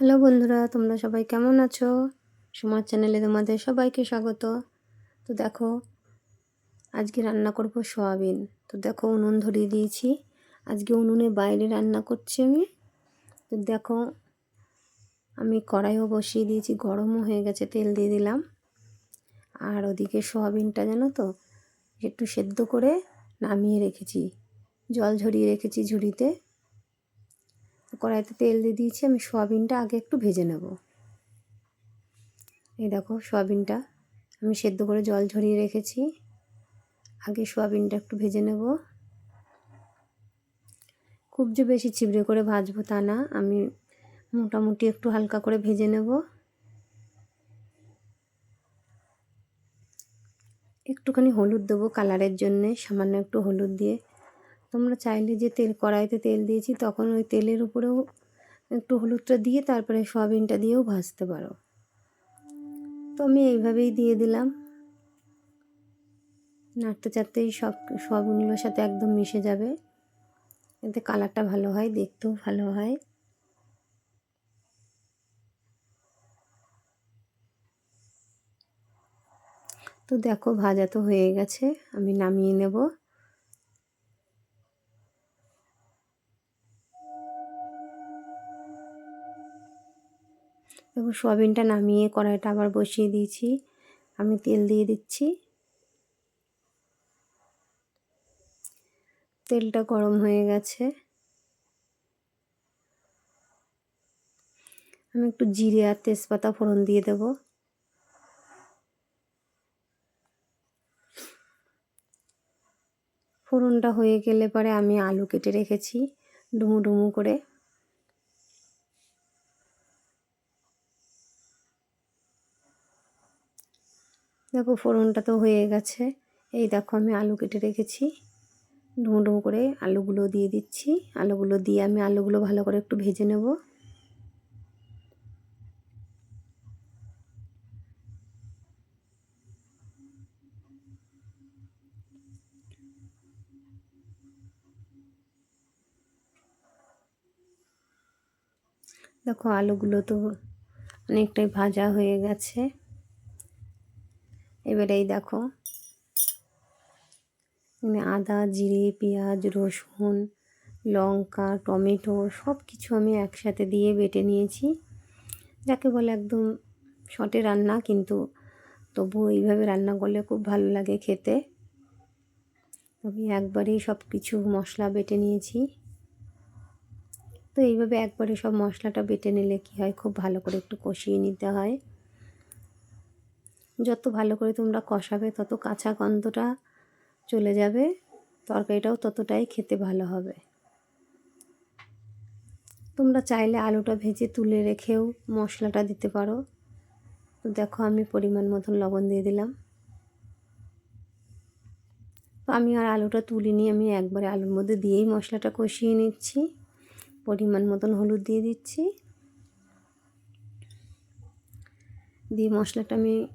Hello বন্ধুরা, তোমরা সবাই কেমন আছো? সমাজ চ্যানেলে তোমাদের সবাইকে স্বাগত। তো দেখো, আজকে রান্না করব সোয়াবিন। তো দেখো, উনুন ধরিয়ে দিয়েছি। আজকে উনুনে বাইরে রান্না করছি আমি। তো দেখো, আমি কড়াইও বসিয়ে দিয়েছি, গরমও হয়ে গেছে, তেল দিয়ে দিলাম। আর ওদিকে সোয়াবিনটা জানো তো, একটু সেদ্ধ করে নামিয়ে রেখেছি। জল ঝরিয়ে রেখেছি ঝুড়িতে। কড়াইতে তেল দিয়ে দিয়েছি, আমি সোয়াবিনটা আগে একটু ভেজে নেব। এই দেখো সোয়াবিনটা আমি সেদ্ধ করে জল ঝরিয়ে রেখেছি। আগে সোয়াবিনটা একটু ভেজে নেব। খুব যে বেশি চিবড়ে করে ভাজবো তা না, আমি মোটামুটি একটু হালকা করে ভেজে নেব। একটুখানি হলুদ দেবো কালারের জন্যে, সামান্য একটু হলুদ দিয়ে তোমরা চাইলে যে তেল, কড়াইতে তেল দিয়েছি, তখন ওই তেলের উপরেও একটু হলুদটা দিয়ে তারপরে সয়াবিনটা দিয়েও ভাজতে পারো। তো আমি এইভাবেই দিয়ে দিলাম। নাড়তে চাড়তেই সব সবগুলোর সাথে একদম মিশে যাবে। এতে কালারটা ভালো হয়, দেখতেও ভালো হয়। তো দেখো, ভাজা তো হয়ে গেছে, আমি নামিয়ে নেব। এবার সোয়াবিনটা নামিয়ে কড়াইটা আবার বসিয়ে দিয়েছি। আমি তেল দিয়ে দিচ্ছি। তেলটা গরম হয়ে গেছে। আমি একটু জিরে আর তেজপাতা ফোড়ন দিয়ে দেব। ফোড়নটা হয়ে গেলে পরে আমি আলু কেটে রেখেছি, ডুমু ডুমু করে। দেখো ফোড়নটা তো হয়ে গেছে। এই দেখো আমি আলু কেটে রেখেছি। ডুমো ডুমো করে আলুগুলো দিয়ে দিচ্ছি। আলুগুলো দিয়ে আমি আলুগুলো ভালো করে একটু ভেজে নেব। দেখো আলুগুলো তো অনেকটাই ভাজা হয়ে গেছে। এবারে এই দেখো। এখানে আদা, জিরে, পেঁয়াজ, রসুন, লঙ্কা, টমেটো সব কিছু আমি একসাথে দিয়ে বেটে নিয়েছি। যাকে বলে একদম শটে রান্না, কিন্তু তবু এইভাবে রান্না করলে খুব ভালো লাগে খেতে। আমি একবারেই সব কিছু মশলা বেটে নিয়েছি। তো এইভাবে একবারে সব মশলাটা বেটে নিলে কি হয়? খুব ভালো করে একটু কষিয়ে নিতে হয়। যত ভালো করে তোমরা কষাবে, তত কাঁচা গন্ধটা চলে যাবে। তরকারিটাও ততটাই খেতে ভালো হবে। তোমরা চাইলে আলুটা ভেজে তুলে রেখেও মশলাটা দিতে পারো। তো দেখো আমি পরিমাণ মতন লবণ দিয়ে দিলাম। তো আমি আর আলুটা তুলিনি, আমি একবারে আলুর মধ্যে দিয়েই মশলাটা কষিয়ে নিচ্ছি। পরিমাণ মতন হলুদ দিয়ে দিচ্ছি। দিয়ে মশলাটা আমি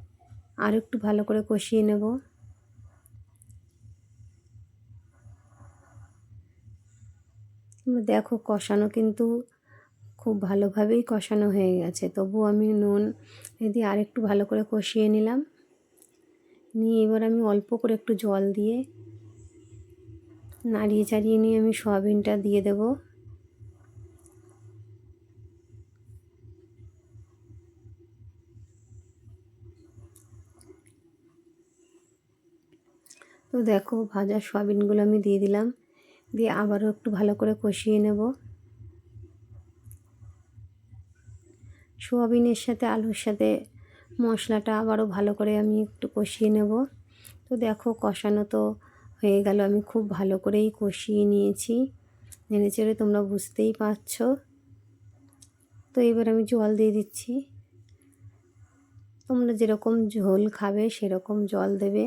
আর একটু ভালো করে কষিয়ে নেব। দেখো কষানো কিন্তু খুব ভালোভাবেই কষানো হয়ে গেছে। তবু আমি নুন দিয়ে আর একটু ভালো করে কষিয়ে নিলাম। নিয়ে এবার আমি অল্প করে একটু জল দিয়ে নাড়িয়ে চাড়িয়ে নিয়ে আমি সয়াবিনটা দিয়ে দেবো। তো দেখো ভাজা সয়াবিনগুলো আমি দিয়ে দিলাম। দিয়ে আবারও একটু ভালো করে কষিয়ে নেব। সোয়াবিনের সাথে আলুর সাথে মশলাটা আবারও ভালো করে আমি একটু কষিয়ে নেব। তো দেখো কষানো তো হয়ে গেল, আমি খুব ভালো করেই কষিয়ে নিয়েছি। নেড়ে চেড়ে তোমরা বুঝতেই পারছ। তো এবার আমি জল দিয়ে দিচ্ছি। তোমরা যেরকম ঝোল খাবে সেরকম জল দেবে।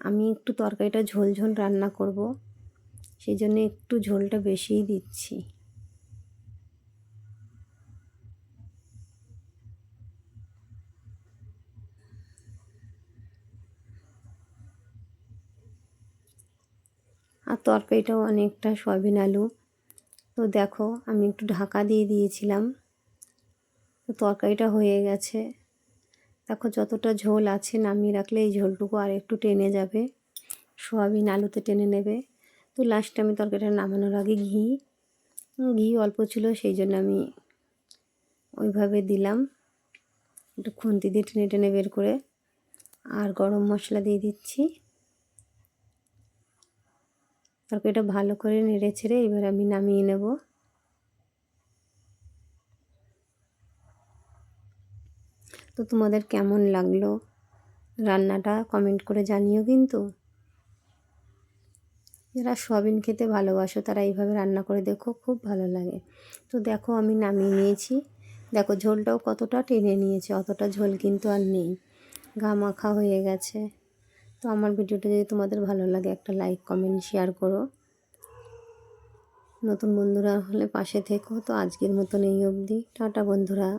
আমি একটু তরকারিটা ঝোল ঝোল রান্না করব, সেই জন্য একটু ঝোলটা বেশিই দিচ্ছি। আর তরকারিটাও অনেকটা সয়াবিন আলু। তো দেখো, আমি একটু ঢাকা দিয়ে দিয়েছিলাম। তো তরকারিটা হয়ে গেছে। দেখো, যতটা ঝোল আছে নামিয়ে রাখলে এই ঝোলটুকু আর একটু টেনে যাবে। সোয়াবিন আলুতে টেনে নেবে। তো লাস্টে আমি তরকারিটা নামানোর আগে ঘি। ঘি অল্প ছিল, সেই জন্য আমি ওইভাবে দিলাম। একটু খুন্তি দিয়ে টেনে টেনে বের করে আর গরম মশলা দিয়ে দিচ্ছি। তরকারিটা ভালো করে নেড়ে ছেড়ে এবার আমি নামিয়ে নেব। তো তোমাদের কেমন লাগল? রান্নাটা কমেন্ট করে জানিও কিন্তু। যারা সয়াবিন খেতে ভালোবাসো, তারা এইভাবে রান্না করে দেখো, খুব ভালো লাগে। তো দেখো, আমি নামিয়ে নিয়েছি। দেখো, ঝোলটাও কতটা টেনে নিয়েছে, অতটা ঝোল কিন্তু আর নেই। গা মাখা হয়ে গেছে। তো আমার ভিডিওটা যদি তোমাদের ভালো লাগে, একটা লাইক কমেন্ট শেয়ার করো। নতুন বন্ধুরা হলে পাশে থেকো। তো আজকের মতন এই অবধি। টাটা বন্ধুরা।